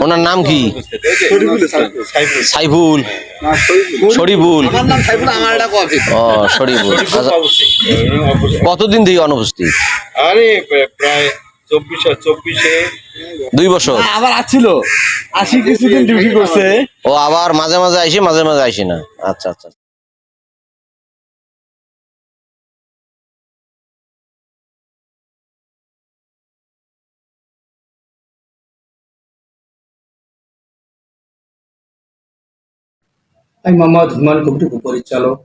ওনার নাম কি? সাইফুল। শরীফুল। ও শরীফুল। আচ্ছা। কতদিন থেকে অনুপস্থিত? আরে প্রায়- চব্বিশে চব্বিশে দুই বছর। আবার আছিল আশি কিছুদিন ডিউটি করছে। ও আবার মাঝে মাঝে আইসে মাঝে মাঝে আইসি না। আচ্ছা আচ্ছা। আমি মোহাম্মদ হুমায়ুন কবির উপপরিচালক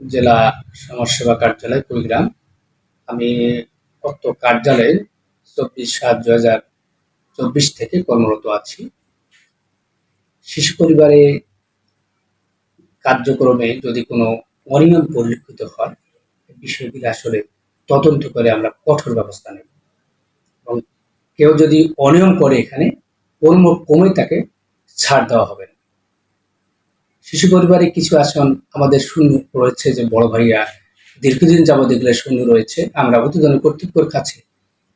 জেলা সমাজসেবা কার্যালয়, কুড়িগ্রাম। আমি অত কার্যালয়ে চব্বিশ সাত দু হাজার চব্বিশ থেকে কর্মরত আছি। শিশু পরিবারে কার্যক্রমে যদি কোনো অনিয়ম পরিলক্ষিত হয় বিষয়গুলি আসলে তদন্ত করে আমরা কঠোর ব্যবস্থা নেব। এবং কেউ যদি অনিয়ম করে এখানে কোনো কমে তাকে ছাড় দেওয়া হবে না। শিশু পরিবারে কিছু আসন আমাদের শূন্য রয়েছে, যে বড় ভাইয়া দীর্ঘদিন যাবৎ এগুলো শূন্য রয়েছে, আমরা অতিদন কর্তৃপক্ষের কাছে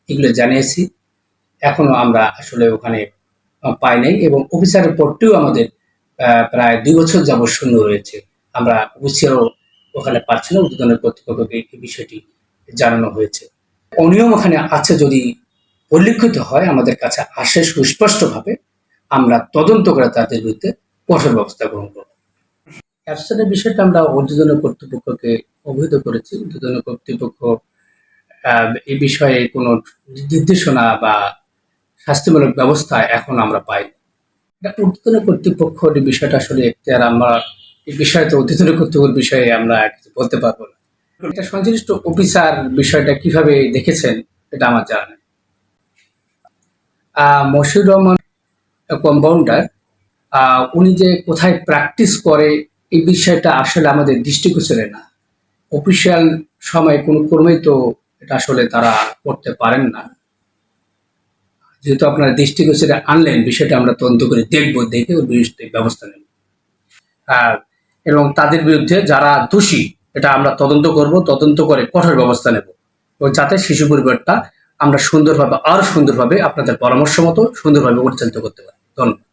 এগুলো জানিয়েছি। এখনও আমরা আসলে ওখানে পাই নাই এবং অফিসারের পরটিও আমাদের প্রায় দুই বছর যাবৎ শূন্য রয়েছে। আমরা অফিসিয়ালও ওখানে পাচ্ছি না উদ্বোধনের কর্তৃপক্ষকে এই বিষয়টি জানানো হয়েছে। অনিয়ম ওখানে আছে যদি পরিলক্ষিত হয়, আমাদের কাছে আসে সুস্পষ্টভাবে, আমরা তদন্ত করে তাদের বিরুদ্ধে কঠোর ব্যবস্থা গ্রহণ করব। অ্যাবসেন্টের বিষয়টা আমরা ঊর্ধ্বতন কর্তৃপক্ষকে অবহিত করেছি। ঊর্ধ্বতন কর্তৃপক্ষ এই বিষয়ে কোনো নির্দেশনা বা শাস্তিমূলক ব্যবস্থা এখন আমরা পাইনি। এটা ঊর্ধ্বতন কর্তৃপক্ষের এই বিষয়টা আসলে এখতিয়ার, আমরা এই বিষয়ে তো ঊর্ধ্বতন কর্তৃপক্ষের বিষয়ে আমরা কিছু বলতে পারব না। এটা সংশ্লিষ্ট অফিসার বিষয়টা কীভাবে দেখেছেন, এটা আমার জানা নেই। মশিউর রহমান কম্পাউন্ডার উনি যে কোথায় প্র্যাকটিস করে এই বিষয়টা আসলে আমাদের দৃষ্টিগোচরে না। অফিসিয়াল সময় কোনো কর্মেই তো এটা আসলে তারা করতে পারেন না। যেহেতু আপনারা দৃষ্টিগোচরে আনলেন, বিষয়টা আমরা তদন্ত করে দেখব, দেখে ওর বিরুদ্ধে ব্যবস্থা নেব। আর, এবং তাদের বিরুদ্ধে যারা দোষী, এটা আমরা তদন্ত করব, তদন্ত করে কঠোর ব্যবস্থা নেব। এবং যাতে শিশু পরিবারটা আমরা সুন্দরভাবে আরও সুন্দরভাবে আপনাদের পরামর্শ মতো সুন্দরভাবে পরিচালিত করতে পারি। ধন্যবাদ।